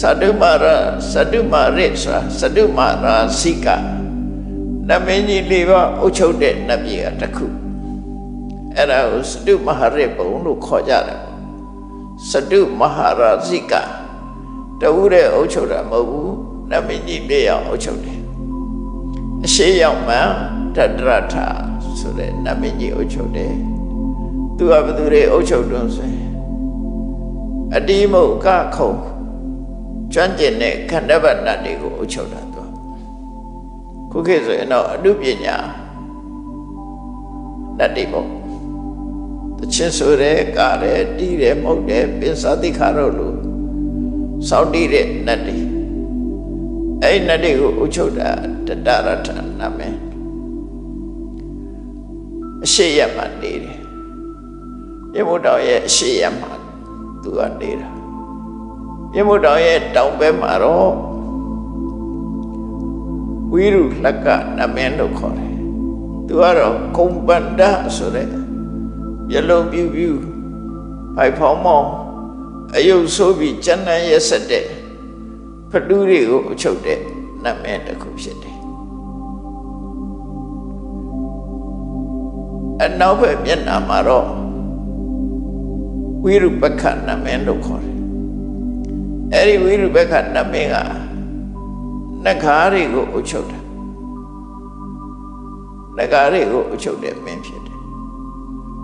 သတ္တုမာရသတ္တုမာရစ်ဆိုတာသတ္တုမာရာစိကနမင်းကြီးလေးပါအုပ်ချုပ်တဲ့နတ်ပြည်ကတစ်ခုအဲ့ဒါကိုသတ္တုမဟာရစ်ဘုံလို့ခေါ်ကြတယ်ပေါ့သတ္တုမဟာရာစိကတဝူတဲ့အုပ်ချုပ်တာမဟုတ်ဘူးနမင်းကြီးလေးအောင်အုပ်ချုပ်တယ်အရှိရောက်မှတတရထဆိုတဲ့နမင်းကြီးအုပ်ချုပ်တယ်သူကဘယ်သူတွေအုပ်ချုပ်တွန်းဆိုရင်အတိမုတ်ကခုံ ကျွမ်းကျင်တဲ့ခန္ဓာဗတ်နတ်တွေကိုအုပ်ချုပ်တာသူခုခေတ်ဆိုရင်တော့အနုပညာနတ်တွေပေါ့တချင်းဆိုတဲ့ကားတယ်တီးတယ်မဟုတ်တယ်ပင်စာတိခါတော့လို့စောင့်တည်တဲ့နတ်တွေအဲ့ဒီနတ်တွေကိုအုပ်ချုပ်တာတတရထနာမည်အရှိရမှနေတယ်ပြမုတ်တော်ရဲ့အရှိရမှသူကနေတာပြ မုတ်တော်ရဲ့တောင်ဘက်မှာတော့ဝိရုလက္ကနမင်းလို့ခေါ်တယ်သူကတော့ကုံပန္ဒဆိုတဲ့မျက်လုံးပြူပြူဖိုက်ဖောင်းမောင်းအယုတ်ဆိုးပြီးကျန်းတန်းရက်ဆက်တဲ့ဖတူးတွေကိုအချုပ်တဲ့နမင်းတစ်ခုဖြစ်တယ်အနောက်ဘက်မျက်နှာမှာတော့ဝိရုပက္ခနမင်းလို့ခေါ်တယ် အဲ့ဒီဝိရုပက္ခနမင်းကနဂါးတွေကိုအုပ်ချုပ်တာနဂါးတွေကိုအုပ်ချုပ်တဲ့မင်းဖြစ်တယ်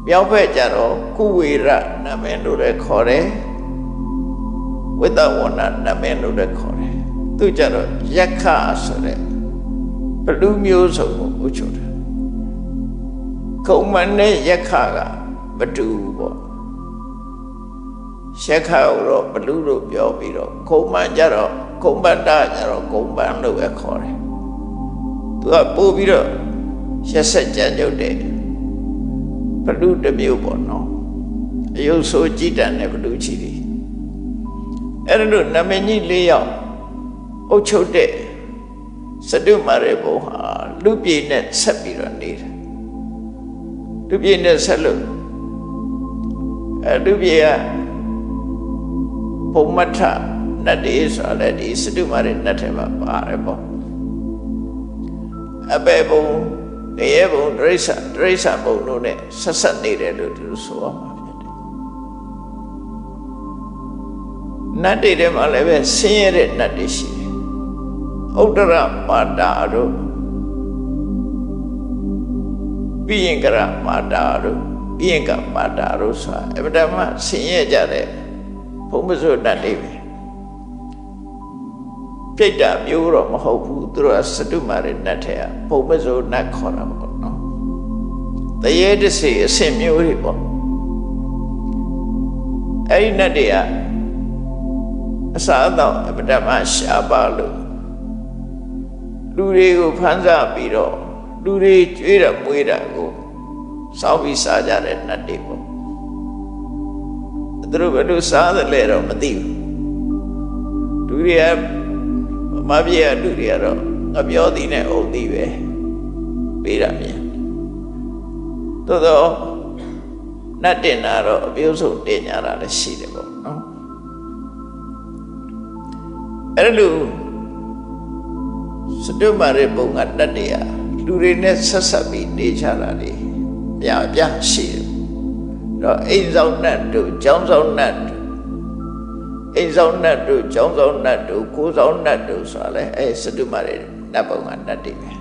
မြောက်ဘက်ကျတော့ကုဝေရနမင်းလို့လည်းခေါ်တယ်ဝိတ္တဝဏနမင်းလို့လည်းခေါ်တယ်သူကျတော့ယက္ခဆိုတဲ့ဘလူမျိုးစုံကိုအုပ်ချုပ်တယ်ကုံမနဲ့ယက္ခကမတူဘူးပေါ့ ရှက်ခါကိုတော့ဘလူလို့ပြောပြီးတော့ခုံမှန်ကြတော့ခုံပတ္တကြတော့ခုံပန်းလို့ပဲခေါ်တယ်သူကပို့ပြီးတော့ရက်ဆက်ကြံကြုတ်တယ်ဘလူတစ်မျိုးပေါ့နော်အယုတ်ဆိုးကြည်တန်တဲ့ဘလူချီတွေအဲ့ဒါလို့နမင်းကြီး၄ယောက်အုပ်ချုပ်တဲ့စတုမာရေဘုံဟာလူပြေနဲ့ဆက်ပြီးတော့နေတယ်လူပြေနဲ့ဆက်လို့အဲလူပြေက ပုံမထနတ်တေဆိုလည်းဒီစတုမာရေနတ်ထဲမှာပါတယ်ပေါ့အပေဘုံငရဲဘုံဒရိစ္ဆဒရိစ္ဆဘုံတို့နဲ့ဆက်ဆက်နေတယ်လို့သူဆိုအောင်ပါဖြစ်တယ်နတ်တွေထဲမှာလည်းပဲဆင်းရဲတဲ့နတ်တွေရှိတယ်ဥဒ္ဒရမာတာတို့ပိယင်္ဂရမာတာတို့ပိယင်္ဂမာတာတို့ဆိုတာအမှန်တမ်းဆင်းရဲကြတဲ့ ဘုံမစွတ်တတ်နေပြီပြိတ္တာမျိုးတော့မဟုတ်ဘူးသူတို့ကစတုမာရနတ်ထဲကဘုံမစွတ်နတ်ခေါ်တာပေါ့နော်တရေတစေအဆင့်မျိုးတွေပေါ့အဲ့ဒီနတ်တွေကအစားအသောက်အပဒမရှားပါလို့လူတွေကိုဖမ်းစားပြီးတော့လူတွေကြွေးတာမွေးတာကိုစောင်းပြီးစားကြတဲ့နတ်တွေပေါ့ သူတို့ဘယ်လိုစားသလဲတော့မသိဘူးလူတွေကမပြေရလူတွေကတော့ငပြောသည်နဲ့အုံသည်ပဲပေးတာမြင်သို့တော့နတ်တင်တာတော့အပြုစုတင်ညာတာလည်းရှိတယ်ပေါ့နော်အဲ့လိုစတုမာရေဘုံကတတ်တရားလူတွေနဲ့ဆက်ဆက်ပြီးနေကြတာလေပြပြရှိတယ် တော့အိမ်ဆောင်နတ်တို့ကျောင်းဆောင်နတ်တို့အိမ်ဆောင်နတ်တို့ကျောင်းဆောင်နတ်တို့ကိုယ်ဆောင်နတ်တို့ဆိုတာလေအဲစတုမာရေနတ်ဘုံကနတ်တွေပဲ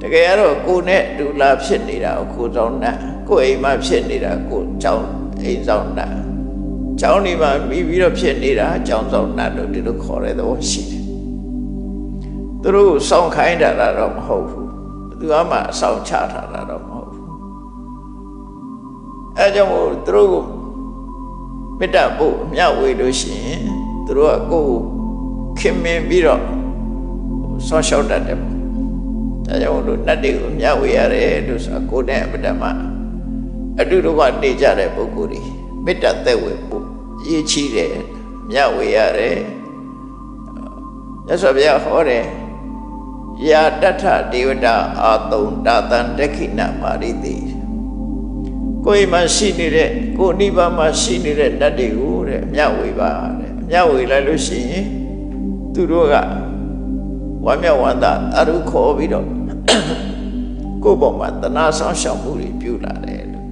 တကယ်ကတော့ကိုယ်နဲ့ဒူလာဖြစ်နေတာကိုယ်ဆောင်နတ်ကိုယ်အိမ်မှာဖြစ်နေတာကိုယ်ကျောင်းအိမ်ဆောင်နတ်ကျောင်းဒီမှာမိပြီးတော့ဖြစ်နေတာကျောင်းဆောင်နတ်တို့ဒီလိုခေါ်တဲ့သဘောရှိတယ်သူတို့စောင့်ခိုင်းတာတော့မဟုတ်ဘူးဘယ်သူမှအဆောင်ချထားတာတော့မဟုတ်ဘူး အဲကြောင့်မို့သူတို့ကိုမေတ္တာပို့အမျှဝေလို့ရှိရင်သူတို့ကကိုယ်ခင်မင်ပြီးတော့ဆောင်းလျှောက်တတ်တယ်ပေါ့ဒါကြောင့်လို့နတ်တွေကိုအမျှဝေရတယ်လို့ဆိုတာကိုယ်နဲ့အပဒမအတူတူကနေကြတဲ့ပုဂ္ဂိုလ်တွေမေတ္တာသက်ဝင်ဖို့ရည်ချီတယ်မျှဝေရတယ်မြတ်စွာဘုရားဟောတယ်ယာတထဒေဝတာအာတုံတာတန်တခိဏမာရိတိ ကိုယ်မှာရှိနေတဲ့ကိုယ်နိဗ္ဗာန်မှာရှိနေတဲ့တတ်တွေကိုတဲ့အမြဝေပါတဲ့မျှဝေလိုက်လို့ရှိရင်သူတို့ကဝမ်းမြောက်ဝမ်းသာအရုခေါ်ပြီးတော့ကိုယ့်ဘောမှာတနာဆောင်ရှောင်မှုတွေပြုလာတယ်လို့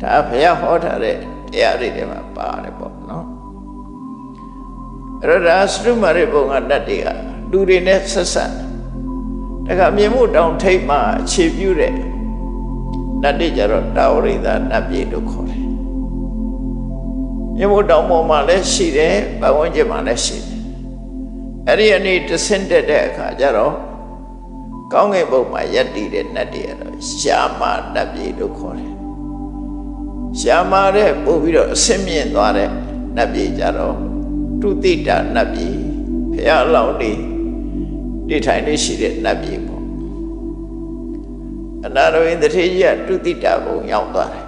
ဒါဘုရားဟောထားတဲ့တရားတွေထဲမှာပါတယ်ပေါ့နော်အဲ့တော့ဒါစရုမာရိဘုံကတတ်တွေကလူတွေနဲ့ဆက်ဆက်တခါမြင်မှုတောင်ထိတ်မှအခြေပြုတဲ့ နတ်တွေကြတော့တာဝရိဒနတ်ပြည်လို့ခေါ်တယ်မြင်မှုတောင်ပေါ်မှာလည်းရှိတယ်ပတ်ဝန်းကျင်မှာလည်းရှိတယ်အဲ့ဒီအနေတဆင့်တက်တဲ့အခါကျတော့ကောင်းကင်ဘုံမှာယက်တည်တဲ့နတ်တွေကတော့ရှာမနတ်ပြည်လို့ခေါ်တယ်ရှာမတဲ့ပို့ပြီးတော့အစင်းမြင့်သွားတဲ့နတ်ပြည်ကြတော့တုတိတနတ်ပြည်ဘုရားအလောင်းနေနေထိုင်နေရှိတဲ့နတ်ပြည်ပေါ့ အနာရဝိန္ဒထေကြီးကတုတိတဘုံရောက်သွားတယ်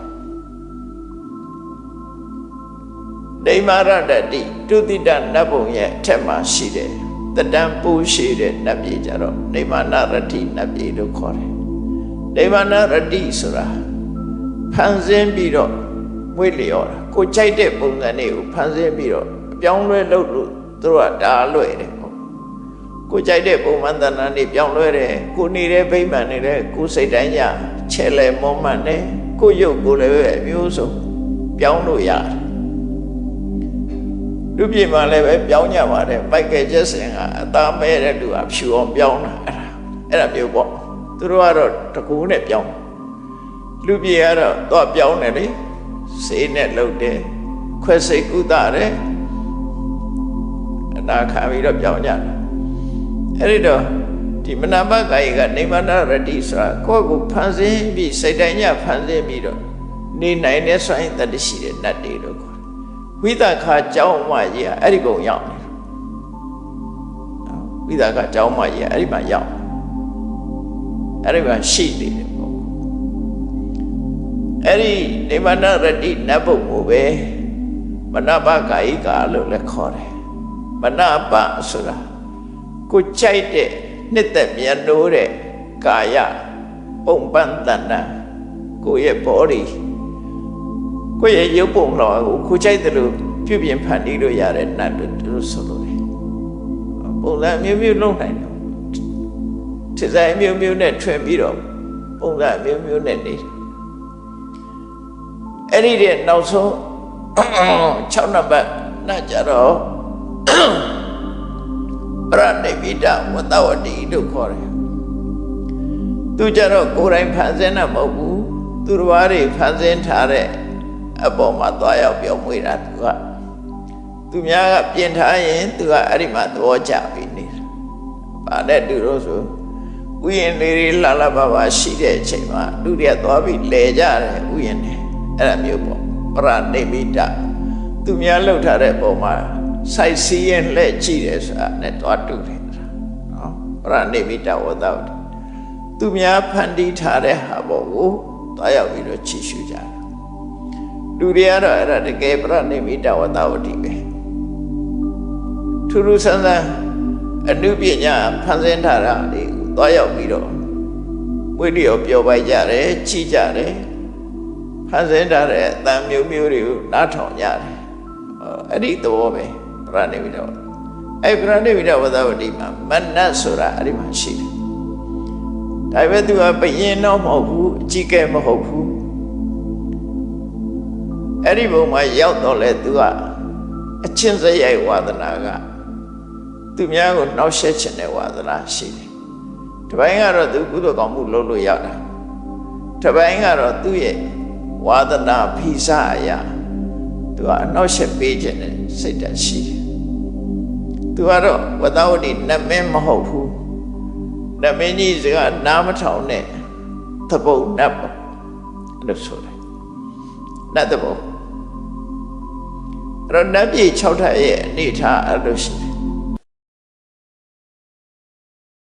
ဒိမာရတတိတုတိတနတ်ဘုံရဲ့အထက်မှာရှိတယ်တတံပူရှိတဲ့နတ်ပြည်ကြတော့ဒိမာနရတိနတ်ပြည်လို့ခေါ်တယ်ဒိမာနရတိဆိုတာဖန်ဆင်းပြီးတော့မွေးလျော်တာကိုကြိုက်တဲ့ပုံစံတွေကိုဖန်ဆင်းပြီးတော့အပြောင်းလဲလုပ်လို့သူတို့ကဒါလွယ်တယ်ပေါ့ ကိုကြိုက်တဲ့ပုံမှန်တဏ္ဍာနေပြောင်းလဲတယ်ကိုနေတဲ့ဗိမာန်နေတဲ့ကိုစိတ်တိုင်းရချဲလဲမွမ်းမံတယ်ကိုရုပ်ကိုလည်းပဲအမျိုးစုံပြောင်းလို့ရတယ်လူပြေမှာလည်းပဲပြောင်းကြပါတယ်မိုက်ကယ်ဂျက်ဆင်ကအသားမဲတဲ့လူကဖြူအောင်ပြောင်းတာအဲ့ဒါအဲ့ဒါမျိုးပေါ့သူတို့ကတော့တကူနဲ့ပြောင်းလူပြေကတော့တော့ပြောင်းတယ်လေစေးနဲ့လှုပ်တယ်ခွဲစိတ်ကုသတယ်အနာခံပြီးတော့ပြောင်းကြတယ် အဲ့ဒီတော့ဒီမနာပကာယကနေမနာရတိဆိုတာကိုယ့်ကိုဖန်ဆင်းပြီးစိတ်တိုင်းညဖန်ဆင်းပြီးတော့နေနိုင်တဲ့ဆိုရင်တတရှိတဲ့နတ်တွေလို့ခေါ်တယ်ဝိသခာကြောင်းမကြီးကအဲ့ဒီပုံရောက်နေတယ်ဝိသခာကြောင်းမကြီးကအဲ့ဒီမှာရောက်အဲ့ဒီမှာရှိနေတယ်ပေါ့အဲ့ဒီနေမနာရတိနတ်ဘုံကိုပဲမနာပကာယကလို့လည်းခေါ်တယ်မနာပဆိုတာ ကိုကြိုက်တဲ့နှစ်သက်မြတ်နိုးတဲ့ကာယပုံပန်းတဏ္ဍကိုယ့်ရဲ့ body ကိုယ့်ရဲ့ရုပ်ပုံတော်ကိုကိုကြိုက်တယ်လို့ပြုပြင်ဖန်တီးလို့ရတဲ့နတ်တို့တို့ဆိုလို့တယ်ပုံစံမျိုးမျိုးလုံးနိုင်တယ်ထစ်ဆိုင်မျိုးမျိုးနဲ့ထွင်ပြီးတော့ပုံစံမျိုးမျိုးနဲ့နေတယ်အဲ့ဒီတဲ့နောက်ဆုံး6နံပါတ်နတ်ကြတော့ပ ရဏိမိတဝတ္တဝတိလို့ခေါ်တယ်သူကြတော့ကိုယ်တိုင်ဖန်ဆင်းတာမဟုတ်ဘူးသူတော်ဘာတွေဖန်ဆင်းထားတဲ့အပေါ်မှာသွားရောက်ပြောင်းမွေးတာသူကသူများကပြင်ထားရင်သူကအဲ့ဒီမှာသဘောကျပြီးနေတာ။ဘာနဲ့တူလို့ဆိုဥယျာဉ်လေးတွေလှလှပပရှိတဲ့အချိန်မှာလူတွေကသွားပြီးလဲကြတယ်ဥယျာဉ်တွေအဲ့ဒါမျိုးပေါ့ပရဏိမိတသူများလှုပ်ထားတဲ့ပုံမှာစိုက်စီးရင်လှဲ့ကြည့်တယ်ဆိုတာနဲ့သွားတူတယ် နော်ပရဏိမိတဝတ္တဝတ္တသူများဖန်တီးထားတဲ့ဟာပေါ်ကိုသွားရောက်ပြီးတော့ချီရှုကြတယ်လူတွေကတော့အဲ့ဒါတကယ်ပြဏိမိတဝတ္တဝတိပဲထူးထူးဆန်းဆန်းအနုပညာဖန်ဆင်းထားတာဒီသွားရောက်ပြီးတော့ဝိရိယပြောပိုက်ကြတယ်ချီကြတယ်ဖန်ဆင်းထားတဲ့အတန်မျိုးမျိုးတွေကိုနားထောင်ကြတယ်အဲ့ဒီသဘောပဲပြဏိမိတဝတ္တ အဲ့ပြဏိမိတဝတ္တဝတိမှာမနတ်ဆိုတာအဲ့ဒီမှာရှိတယ်ဒါပေမဲ့သူကဘယင်တော့မဟုတ်ဘူးအကြီးကဲမဟုတ်ဘူးအဲ့ဒီဘုံမှာရောက်တော့လဲသူကအချင်းစရိုက်ဝါဒနာကသူများကိုနှောက်ယှက်ခြင်းတဲ့ဝါဒနာရှိတယ်။တပိုင်းကတော့သူကုသိုလ်ကောင်းမှုလုပ်လို့ရတာ။တပိုင်းကတော့သူ့ရဲ့ဝါဒနာဖိစအရာသူကအနှောက်ယှက်ပေးခြင်းတဲ့စိတ်ဓာတ်ရှိတယ်။ သူကတော့ဝတ္တဝတိနမင်းမဟုတ်ဘူး။နမင်းကြီးစကနားမထောင်နဲ့သဘုံနတ်ပေါ့အဲ့လိုဆိုတယ်။နတ်သဘုံအဲ့တော့နတ်ပြည်6ထပ်ရဲ့အနေထားအဲ့လိုရှိတယ်